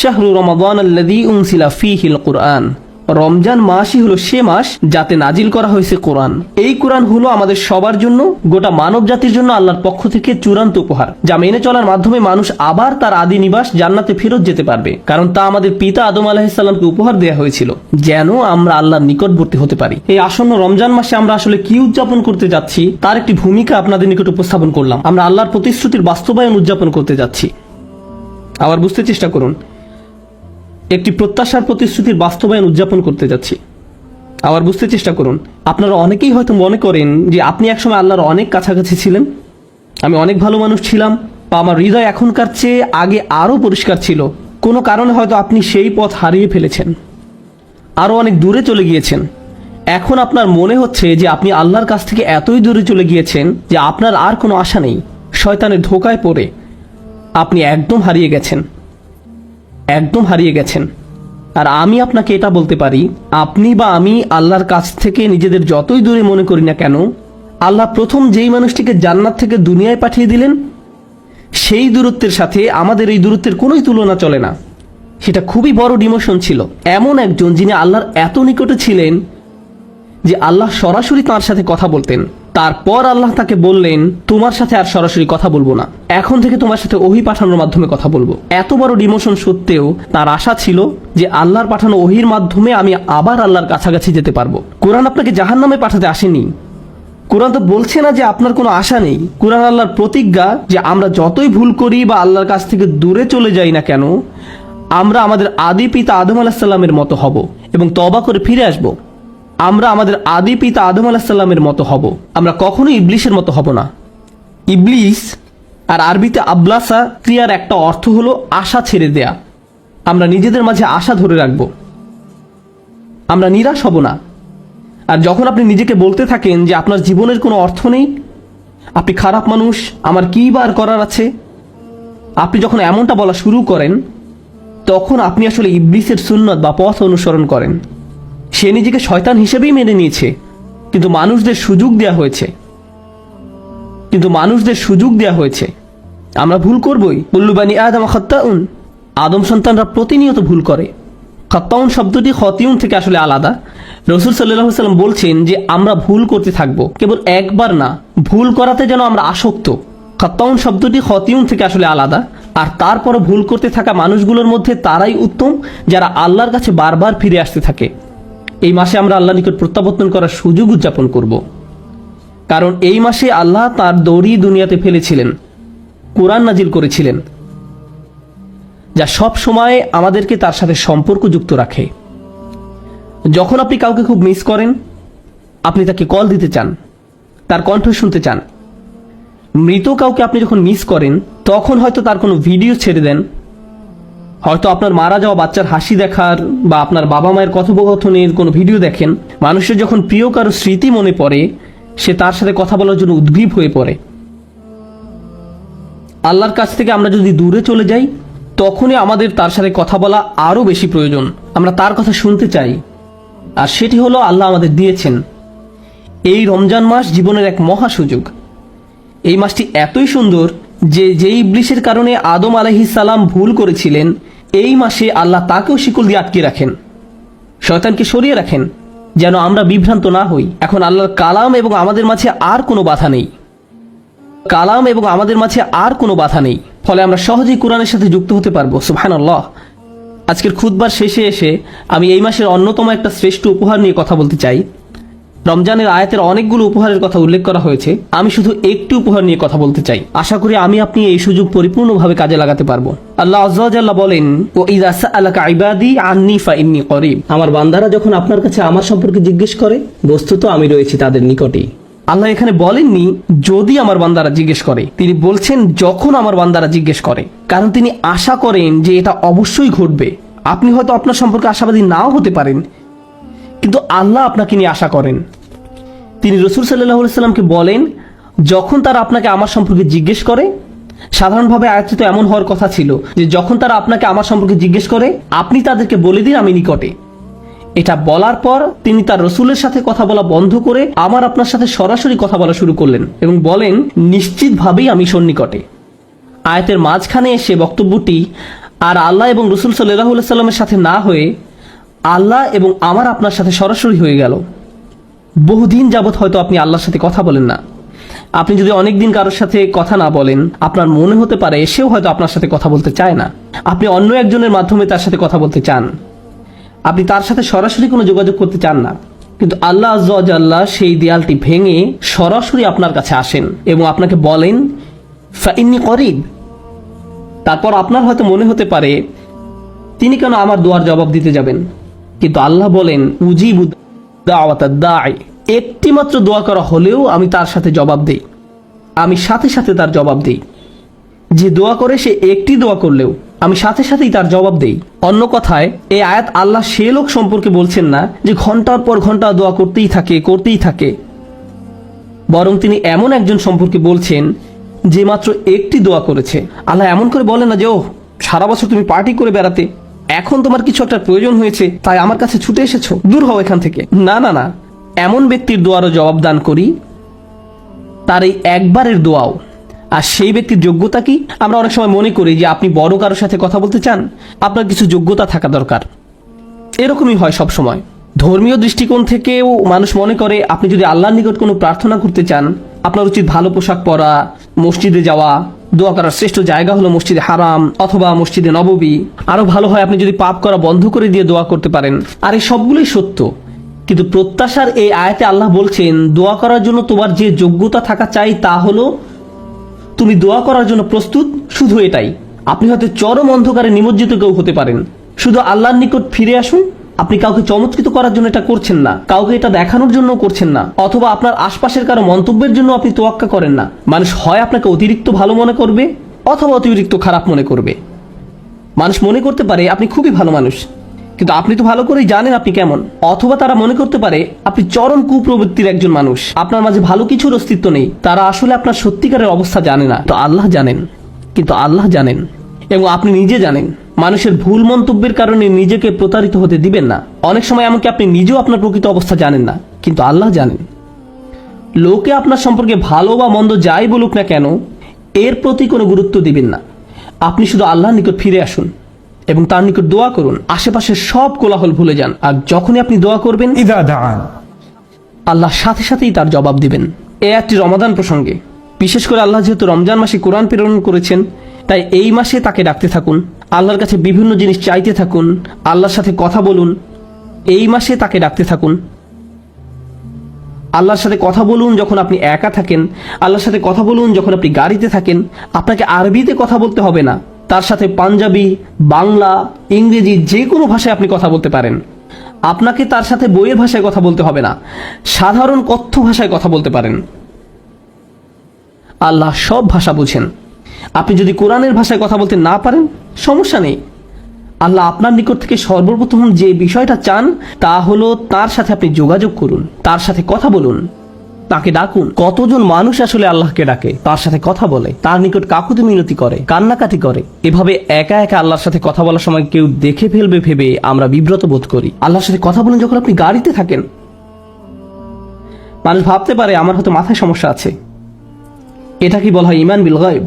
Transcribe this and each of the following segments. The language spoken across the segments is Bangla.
শাহরু রমাদান আল্লাযী উনসিলা ফীহিল কুরআন। রমজান মাসই হলো সে মাস যাতে নাজিল করা হয়েছে কোরআন। এই কোরআন হলো আমাদের সবার জন্য, গোটা মানব জাতির জন্য আল্লাহর পক্ষ থেকে চূড়ান্ত উপহার, যা মেনে চলার মাধ্যমে মানুষ আবার তার আদি নিবাস জান্নাতে ফেরত যেতে পারবে। কারণ তা আমাদের পিতা আদম আলাহিসাল্লামকে উপহার দেওয়া হয়েছিল, যেন আমরা আল্লাহর নিকটবর্তী হতে পারি। এই আসন্ন রমজান মাসে আমরা আসলে কি উদযাপন করতে যাচ্ছি, তার একটি ভূমিকা আপনাদের নিকট উপস্থাপন করলাম। আমরা আল্লাহর প্রতিশ্রুতির বাস্তবায়ন উদযাপন করতে যাচ্ছি। আবার বুঝতে চেষ্টা করুন একটি প্রত্যাশার প্রতিশ্রুতির বাস্তবায়ন উদযাপন করতে যাচ্ছি। আবার বুঝতে চেষ্টা করুন, আপনারা অনেকেই হয়তো মনে করেন যে আপনি একসময় আল্লাহর অনেক কাছাকাছি ছিলেন। আমি অনেক ভালো মানুষ ছিলাম, বা আমার হৃদয় এখনকার চেয়ে আগে আরও পরিষ্কার ছিল। কোনো কারণে হয়তো আপনি সেই পথ হারিয়ে ফেলেছেন। আরও অনেক দূরে চলে গিয়েছেন। এখন আপনার মনে হচ্ছে যে আপনি আল্লাহর কাছ থেকে এতই দূরে চলে গিয়েছেন যে আপনার আর কোনো আশা নেই। শয়তানের ধোকায় পড়ে আপনি একদম হারিয়ে গেছেন। একদম হারিয়ে গেছেন। আর আমি আপনাকে এটা বলতে পারি, আপনি বা আমি আল্লাহর কাছ থেকে নিজেদের যতই দূরে মনে করি না কেন, আল্লাহ প্রথম যেই মানুষটিকে জান্নাত থেকে দুনিয়ায় পাঠিয়ে দিলেন, সেই দূরত্বের সাথে আমাদের এই দূরত্বের কোনোই তুলনা চলে না। সেটা খুবই বড় ডিমোশন ছিল। এমন একজন যিনি আল্লাহর এত নিকটে ছিলেন যে আল্লাহ সরাসরি তার সাথে কথা বলতেন। তারপর আল্লাহ তাকে বললেন, তোমার সাথে আর সরাসরি কথা বলব না। এখন থেকে তোমার সাথে ওহি পাঠানোর মাধ্যমে কথা বলব। এত বড় ডিমোশন সত্ত্বেও তার আশা ছিল যে আল্লাহর পাঠানো ওহির মাধ্যমে আমি আবার আল্লাহর কাছাকাছি যেতে পারব। কোরআন আপনাকে জাহান নামে পাঠাতে আসেনি। কোরআন তো বলছে না যে আপনার কোনো আশা নেই। কোরআন আল্লাহর প্রতিজ্ঞা যে আমরা যতই ভুল করি বা আল্লাহর কাছ থেকে দূরে চলে যাই না কেন, আমরা আমাদের আদি পিতা আদম আলাহিসাল্লামের মতো হব এবং তবা করে ফিরে আসব। আমরা আমাদের আদি পিতা আদম আলাহিসাল্লামের মতো হব। আমরা কখনোই ইবলিশের মতো হব না। ইবলিস আর আরবিতে আবলাসা ক্রিয়ার একটা অর্থ হলো আশা ছেড়ে দেয়া। আমরা নিজেদের মাঝে আশা ধরে রাখব। আমরা নিরাশ হব না। আর যখন আপনি নিজেকে বলতে থাকেন যে আপনার জীবনের কোনো অর্থ নেই, আপনি খারাপ মানুষ, আমার কী বার করার আছে? আপনি যখন এমনটা বলা শুরু করেন, তখন আপনি আসলে ইবলিসের সুন্নত বা পথ অনুসরণ করেন। সে নিজেকে শয়তান হিসেবেই মেনে নিয়েছে। কিন্তু মানুষদের সুযোগ দেওয়া হয়েছে। কিন্তু মানুষদের সুযোগ দেওয়া হয়েছে। আমরা ভুল করবই। উল্লুবানি আদম খত্তাউন, আদম সন্তানরা প্রতিনিয়ত ভুল করে। খত্তাউন শব্দটি খতিউন থেকে আসলে আলাদা। রসুল সাল্লাহ সাল্লাম বলছেন যে, আমরা ভুল করতে থাকব। কেবল একবার না, ভুল করাতে যেন আমরা আসক্ত। খত্তাউন শব্দটি খতিউন থেকে আসলে আলাদা। আর তারপরও ভুল করতে থাকা মানুষগুলোর মধ্যে তারাই উত্তম, যারা আল্লাহর কাছে বারবার ফিরে আসতে থাকে। এই মাসে আমরা আল্লাহ নিকট প্রত্যাবর্তন করার সুযোগ উদযাপন করব। কারণ এই মাসে আল্লাহ তার দড়ি দুনিয়াতে ফেলেছিলেন, কোরআন নাজিল করেছিলেন, যা সব সময় আমাদেরকে তার সাথে সম্পর্ক যুক্ত রাখে। যখন আপনি কাউকে খুব মিস করেন, আপনি তাকে কল দিতে চান, তার কণ্ঠ শুনতে চান, মৃত কাউকে আপনি যখন মিস করেন, তখন হয়তো তার কোনো ভিডিও ছেড়ে দেন হয়তো আপনার মারা যাওয়া বাচ্চার হাসি দেখার বা আপনার বাবা মায়ের কথোপকথনের কোনো ভিডিও দেখেন, মানুষের যখন প্রিয় কারও স্মৃতি মনে পড়ে, সে তার সাথে কথা বলার জন্য উদ্গ্রীব হয়ে পড়ে। আল্লাহর কাছ থেকে আমরা যদি দূরে চলে যাই, তখনই আমাদের তার সাথে কথা বলা আরও বেশি প্রয়োজন। আমরা তার কথা শুনতে চাই। আর সেটি হলো আল্লাহ আমাদের দিয়েছেন। এই রমজান মাস জীবনের এক মহা সুযোগ। এই মাসটি এতই সুন্দর যে যেই ইবলিশের কারণে আদম সালাম ভুল করেছিলেন, এই মাসে আল্লাহ তাকেও শিকল দিয়ে আটকে রাখেন। শয়তানকে সরিয়ে রাখেন, যেন আমরা বিভ্রান্ত না হই। এখন আল্লাহর কালাম এবং আমাদের মাঝে আর কোনো বাধা নেই। কালাম এবং আমাদের মাঝে আর কোনো বাধা নেই। ফলে আমরা সহজেই কোরআনের সাথে যুক্ত হতে পারব। সুবহান আল্লাহ আজকের খুদবার শেষে এসে আমি এই মাসের অন্যতম একটা শ্রেষ্ঠ উপহার নিয়ে কথা বলতে চাই। রমজানের আয়াতের অনেকগুলো উপহারের কথা উল্লেখ করা হয়েছে। আমি শুধু একটি উপহার নিয়ে কথা বলতে চাই। আশা করি আমি আপনি এই সুযোগ পরিপূর্ণভাবে কাজে লাগাতে পারব। আল্লাহ আজ্লাহ বলেন, ও ইদাসা আলাকা আন্নি ফা ইন্নি আমার বান্দারা যখন আপনার কাছে আমার সম্পর্কে জিজ্ঞেস করে, বস্তুত আমি রয়েছি তাদের নিকটেই। আল্লাহ এখানে বলেননি, যদি আমার বান্দারা জিজ্ঞেস করে। তিনি বলছেন, যখন আমার বান্দারা জিজ্ঞেস করে। কারণ তিনি আশা করেন যে এটা অবশ্যই ঘটবে। আপনি হয়তো আপনার সম্পর্কে আশাবাদী নাও হতে পারেন কিন্তু আল্লাহ আপনাকে নিয়ে আশা করেন। তিনি রসুল সাল্লাহ সাল্লামকে বলেন, যখন তারা আপনাকে আমার সম্পর্কে জিজ্ঞেস করে, সাধারণভাবে আয়াত এমন হওয়ার কথা ছিল যে যখন তারা আপনাকে আমার সম্পর্কে জিজ্ঞেস করে, আপনি তাদেরকে বলে দিন আমি নিকটে। এটা বলার পর তিনি তার রসুলের সাথে কথা বলা বন্ধ করে আমার আপনার সাথে সরাসরি কথা বলা শুরু করলেন এবং বলেন, নিশ্চিতভাবেই আমি সন্নিকটে। আয়াতের মাঝখানে এসে বক্তব্যটি আর আল্লাহ এবং রসুল সাল্লাহ সাল্লামের সাথে না হয়ে আল্লাহ এবং আমার আপনার সাথে সরাসরি হয়ে গেল। বহুদিন যাবৎ হয়তো আপনি আল্লাহর সাথে কথা বলেন না। আপনি যদি অনেক দিন কারোর সাথে কথা না বলেন, আপনার মনে হতে পারে সেও হয়তো আপনার সাথে কথা বলতে চায় না। আপনি অন্য একজনের মাধ্যমে তার সাথে কথা বলতে চান। আপনি তার সাথে সরাসরি কোনো যোগাযোগ করতে চান না। কিন্তু আল্লাহ আল্লাহ সেই দেয়ালটি ভেঙে সরাসরি আপনার কাছে আসেন এবং আপনাকে বলেন ফাইন্নি করিব। তারপর আপনার হয়তো মনে হতে পারে, তিনি কেন আমার দোয়ার জবাব দিতে যাবেন? কিন্তু আল্লাহ বলেন, উজিবু একটি মাত্র দোয়া করা হলেও আমি তার সাথে জবাব দেই। আমি সাথে সাথে তার জবাব দেই। যে দোয়া করে সে একটি দোয়া করলেও আমি সাথে সাথেই তার জবাব দেই। অন্য কথায় এই আয়াত আল্লাহ সে লোক সম্পর্কে বলছেন না যে ঘণ্টার পর ঘণ্টা দোয়া করতেই থাকে করতেই থাকে। বরং তিনি এমন একজন সম্পর্কে বলছেন যে মাত্র একটি দোয়া করেছে। আল্লাহ এমন করে বলে না যে ও সারা বছর তুমি পার্টি করে বেড়াতে। এখন তোমার কিছু একটা প্রয়োজন হয়েছে, তাই আমার কাছে ছুটে এসেছ। দূর হও এখান থেকে। না না না। এমন ব্যক্তির দোয়ারও জবাব দান করি, তার এই একবারের দোয়াও। আর সেই ব্যক্তির যোগ্যতা কি? আমরা অনেক সময় মনে করি যে আপনি বড় কারোর সাথে কথা বলতে চান, আপনার কিছু যোগ্যতা থাকা দরকার। এরকমই হয় সব সময়। ধর্মীয় দৃষ্টিকোণ থেকেও মানুষ মনে করে, আপনি যদি আল্লাহর নিকট কোনো প্রার্থনা করতে চান, আপনার উচিত ভালো পোশাক পরা, মসজিদে যাওয়া দোয়া করার শ্রেষ্ঠ জায়গা হলো মসজিদে হারাম অথবা মসজিদে নববী। আরও ভালো হয় আপনি যদি পাপ করা বন্ধ করে দিয়ে দোয়া করতে পারেন। আর এই সবগুলোই সত্য। কিন্তু প্রত্যাশার এই আয়াতে আল্লাহ বলছেন, দোয়া করার জন্য তোমার যে যোগ্যতা থাকা চাই তা হলো, তুমি দোয়া করার জন্য প্রস্তুত, শুধু এটাই। আপনি হয়তো চরম অন্ধকারে নিমজ্জিত কেউ হতে পারেন। শুধু আল্লাহর নিকট ফিরে আসুন আপনি কাউকে চমৎকৃত করার জন্য এটা করছেন না, কাউকে এটা দেখানোর জন্য করছেন না, অথবা আপনার আশপাশের কারও মন্তব্যের জন্য আপনি তোয়াক্কা করেন না। মানুষ হয় আপনাকে অতিরিক্ত ভালো মনে করবে, অথবা অতিরিক্ত খারাপ মনে করবে। মানুষ মনে করতে পারে আপনি খুবই ভালো মানুষ, কিন্তু আপনি তো ভালো করেই জানেন আপনি কেমন। অথবা তারা মনে করতে পারে আপনি চরম কুপ্রবৃত্তির একজন মানুষ। আপনার মাঝে ভালো কিছুর অস্তিত্ব নেই, তারা আসলে আপনার সত্যিকারের অবস্থা জানে না। তো আল্লাহ জানেন, কিন্তু আল্লাহ জানেন, এবং আপনি নিজে জানেন। মানুষের ভুল মন্তব্যের কারণে নিজেকে প্রতারিত হতে দিবেন না। অনেক সময় এমনকি আপনি নিজেও আপনার প্রকৃত অবস্থা জানেন না কিন্তু আল্লাহ জানেন। লোকে আপনার সম্পর্কে ভালো বা মন্দ যাই বলুক না কেন এর প্রতি কোনো গুরুত্ব দিবেন না। আপনি শুধু আল্লাহর নিকট ফিরে আসুন এবং তার নিকট দোয়া করুন। আশেপাশের সব কোলাহল ভুলে যান আর যখনই আপনি দোয়া করবেন আল্লাহ সাথে সাথেই তার জবাব দিবেন। এ একটি রমাদান প্রসঙ্গে। বিশেষ করে আল্লাহ যেহেতু রমজান মাসে কোরআন প্রেরণ করেছেন তাই এই মাসে তাকে ডাকতে থাকুন। আল্লাহর কাছে বিভিন্ন জিনিস চাইতে থাকুন, আল্লাহর সাথে কথা বলুন, এই মাসে তাকে ডাকতে থাকুন। আল্লাহর সাথে কথা বলুন যখন আপনি একা থাকেন, আল্লাহর সাথে কথা বলুন যখন আপনি গাড়িতে থাকেন, আপনাকে আরবিতে কথা বলতে হবে না। তার সাথে পাঞ্জাবি, বাংলা, ইংরেজি যে কোনো ভাষায় আপনি কথা বলতে পারেন। আপনাকে তার সাথে বইয়ের ভাষায় কথা বলতে হবে না। সাধারণ কথ্য ভাষায় কথা বলতে পারেন। আল্লাহ সব ভাষা বুঝেন। আপনি যদি কোরআনের ভাষায় কথা বলতে না পারেন, সমস্যা নেই। আল্লাহ আপনার নিকট থেকে সর্বপ্রথম যে বিষয়টা চান, তা হলো তার সাথে আপনি যোগাযোগ করুন, তার সাথে কথা বলুন, তাকে ডাকুন। কতজন মানুষ আসলে আল্লাহকে ডাকে? তার সাথে কথা বলে, তার নিকট কাকুতি মিনতি করে, কান্নাকাটি করে। এভাবে একা একা আল্লাহর সাথে কথা বলার সময় কেউ দেখে ফেলবে ভেবে আমরা বিব্রত বোধ করি। আল্লাহর সাথে কথা বলুন যখন আপনি গাড়িতে থাকেন। মানুষ ভাবতে পারে, আমার হয়তো মাথায় সমস্যা আছে। এটা কি বলা হয় ইমান বিল গায়েব?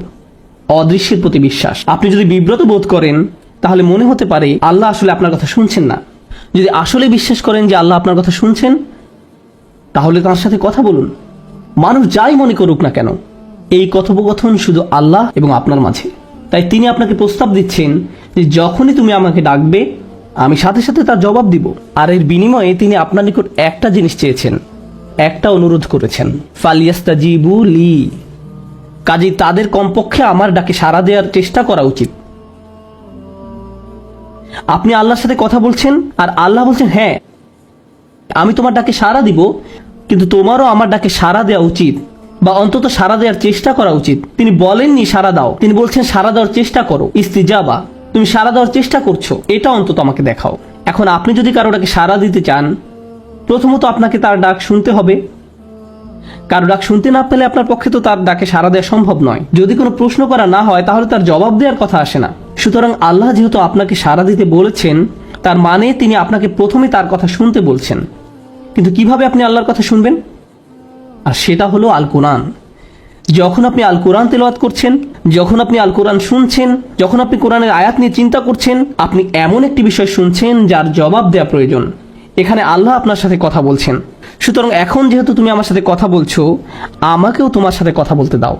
অদৃশ্যের প্রতি বিশ্বাস। আপনি যদি বিব্রত বোধ করেন, তাহলে মনে হতে পারে আল্লাহ আসলে আপনার কথা শুনছেন না। যদি আসলে বিশ্বাস করেন যে আল্লাহ আপনার কথা শুনছেন, তাহলে তার সাথে কথা বলুন। মানুষ যাই মনে করুক না কেন, এই কথোপকথন শুধু আল্লাহ এবং আপনার মাঝে। তাই তিনি আপনাকে প্রস্তাব দিচ্ছেন যে যখনই তুমি আমাকে ডাকবে, আমি সাথে সাথে তার জবাব দিব। আর এর বিনিময়ে তিনি আপনার নিকট একটা জিনিস চেয়েছেন, একটা অনুরোধ করেছেন। ফালিয়াস্তা জিবু লি। কাজেই তাদের কমপক্ষে আমার ডাকে সাড়া দেওয়ার চেষ্টা করা উচিত। আপনি আল্লাহর সাথে কথা বলছেন আর আল্লাহ বলছেন হ্যাঁ আমি তোমার ডাকে সাড়া দিব, কিন্তু তোমারও আমার ডাকে সাড়া দেওয়া উচিত বা অন্তত সাড়া দেওয়ার চেষ্টা করা উচিত। তিনি বলেননি সাড়া দাও, তিনি বলছেন সাড়া দেওয়ার চেষ্টা করো। ইস্তিজাবা, তুমি সাড়া দেওয়ার চেষ্টা করছ, এটা অন্তত আমাকে দেখাও। এখন আপনি যদি কারও ডাকে সাড়া দিতে চান, প্রথমত আপনাকে তার ডাক শুনতে হবে। কারও ডাক শুনতে না পেলে আপনার পক্ষে তো তার ডাকে সাড়া দেওয়া সম্ভব নয়। যদি কোনো প্রশ্ন করা না হয়, তাহলে তার জবাব দেওয়ার কথা আসে না। সুতরাং আল্লাহ যেহেতু আপনাকে সাড়া দিতে বলেছেন, তার মানে তিনি আপনাকে প্রথমে তার কথা শুনতে বলছেন। কিন্তু কীভাবে আপনি আল্লাহর কথা শুনবেন? আর সেটা হলো আল কোরআন যখন আপনি আল কোরআন তেলাওয়াত করছেন, যখন আপনি আল কোরআন শুনছেন, যখন আপনি কোরআনের আয়াত নিয়ে চিন্তা করছেন, আপনি এমন একটি বিষয় শুনছেন যার জবাব দেওয়া প্রয়োজন। এখানে আল্লাহ আপনার সাথে কথা বলছেন। সুতরাং এখন যেহেতু তুমি আমার সাথে কথা বলছো, আমাকেও তোমার সাথে কথা বলতে দাও।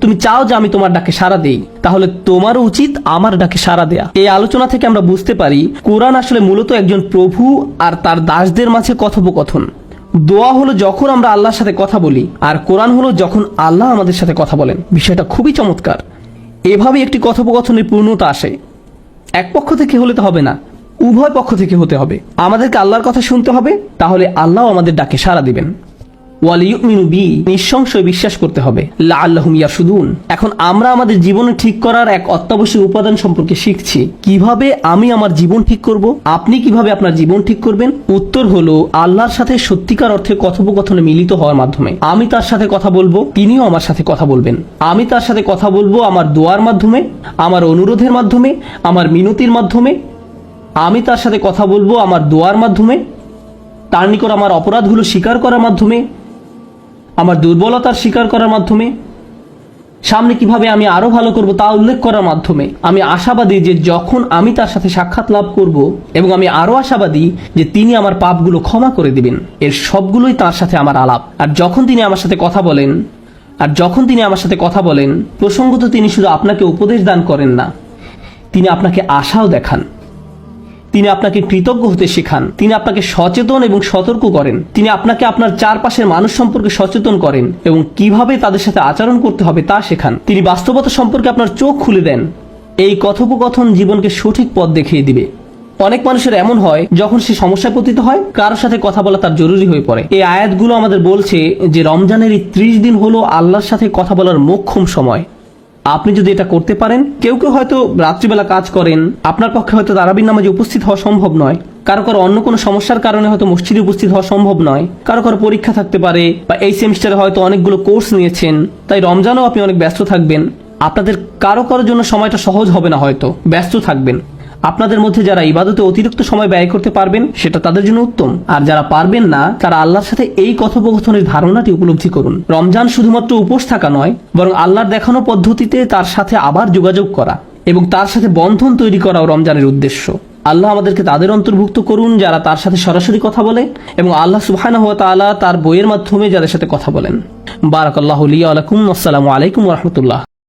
তুমি চাও যে আমি তোমার ডাকে সাড়া দেই, তাহলে তোমারও উচিত আমার ডাকে সাড়া দেয়া। এই আলোচনা থেকে আমরা বুঝতে পারি, কোরআন আসলে মূলত একজন প্রভু আর তার দাসদের মাঝে কথোপকথন। দোয়া হলো যখন আমরা আল্লাহর সাথে কথা বলি, আর কোরআন হলো যখন আল্লাহ আমাদের সাথে কথা বলেন। বিষয়টা খুবই চমৎকার। এভাবে একটি কথোপকথনের পূর্ণতা আসে। এক পক্ষ থেকে হলে তো হবে না। উভয় পক্ষ থেকে হতে হবে। আমাদেরকে আল্লাহর কথা শুনতে হবে, তাহলে আল্লাহ আমাদের ডাকে সাড়া দিবেন। ওয়ালিউমিনু বি, নিঃসংশয় বিশ্বাস করতে হবে। লা আল্লাহুম ইয়াসুদুন এখন আমরা আমাদের জীবনে ঠিক করার এক অত্যাবশ্যক উপাদান সম্পর্কে শিখছি। কীভাবে আমি আমার জীবন ঠিক করব? আপনি কীভাবে আপনার জীবন ঠিক করবেন? উত্তর হলো, আল্লাহর সাথে সত্যিকার অর্থে কথোপকথনে মিলিত হওয়ার মাধ্যমে। আমি তার সাথে কথা বলব, তিনিও আমার সাথে কথা বলবেন। আমি তার সাথে কথা বলব আমার দোয়ার মাধ্যমে, আমার অনুরোধের মাধ্যমে, আমার মিনতির মাধ্যমে আমি তার সাথে কথা বলব আমার দোয়ার মাধ্যমে। তার নিকট আমার অপরাধগুলো স্বীকার করার মাধ্যমে। আমার দুর্বলতার স্বীকার করার মাধ্যমে। সামনে কীভাবে আমি আরও ভালো করব তা উল্লেখ করার মাধ্যমে। আমি আশাবাদী যে যখন আমি তার সাথে সাক্ষাৎ লাভ করব এবং আমি আরও আশাবাদী যে তিনি আমার পাপগুলো ক্ষমা করে দিবেন। এর সবগুলোই তার সাথে আমার আলাপ। আর যখন তিনি আমার সাথে কথা বলেন, আর যখন তিনি আমার সাথে কথা বলেন, প্রসঙ্গত তিনি শুধু আপনাকে উপদেশ দান করেন না, তিনি আপনাকে আশাও দেখান। তিনি আপনাকে কৃতজ্ঞ হতে শেখান। তিনি আপনাকে সচেতন এবং সতর্ক করেন। তিনি আপনাকে আপনার চারপাশের মানুষ সম্পর্কে সচেতন করেন এবং কীভাবে তাদের সাথে আচরণ করতে হবে তা শেখান। তিনি বাস্তবতা সম্পর্কে আপনার চোখ খুলে দেন। এই কথোপকথন জীবনকে সঠিক পথ দেখিয়ে দিবে। অনেক মানুষের এমন হয়, যখন সে সমস্যায় পতিত হয়, কারোর সাথে কথা বলা তার জরুরি হয়ে পড়ে। এই আয়াতগুলো আমাদের বলছে যে রমজানের এই ত্রিশ দিন হলো আল্লাহর সাথে কথা বলার মোক্ষম সময়। আপনি যদি এটা করতে পারেন, কেউ কেউ হয়তো রাত্রিবেলা কাজ করেন, আপনার পক্ষে হয়তো তারাবির নামাজে উপস্থিত হওয়া সম্ভব নয়। কারও কারও অন্য কোনো সমস্যার কারণে হয়তো মসজিদে উপস্থিত হওয়া সম্ভব নয়। কারও কারও পরীক্ষা থাকতে পারে, বা এই সেমিস্টারে হয়তো অনেকগুলো কোর্স নিয়েছেন, তাই রমজানও আপনি অনেক ব্যস্ত থাকবেন। আপনাদের কারও কারোর জন্য সময়টা সহজ হবে না হয়তো, ব্যস্ত থাকবেন। আপনাদের মধ্যে যারা ইবাদতে অতিরিক্ত সময় ব্যয় করতে পারবেন, সেটা তাদের জন্য উত্তম। আর যারা পারবেন না, তারা আল্লাহর সাথে এই কথোপকথনের ধারণাটি উপলব্ধি করুন। রমজান শুধুমাত্র উপোস থাকা নয়, বরং আল্লাহর দেখানো পদ্ধতিতে তার সাথে আবার যোগাযোগ করা এবং তার সাথে বন্ধন তৈরি করাও রমজানের উদ্দেশ্য। আল্লাহ আমাদেরকে তাদের অন্তর্ভুক্ত করুন যারা তার সাথে সরাসরি কথা বলে এবং আল্লাহ সুবহানাহু তার বইয়ের মাধ্যমে যাদের সাথে কথা বলেন। বারাকাল্লাহু লিয়া লাকুম। আসসালামু আলাইকুম রাহমাতুল্লাহ।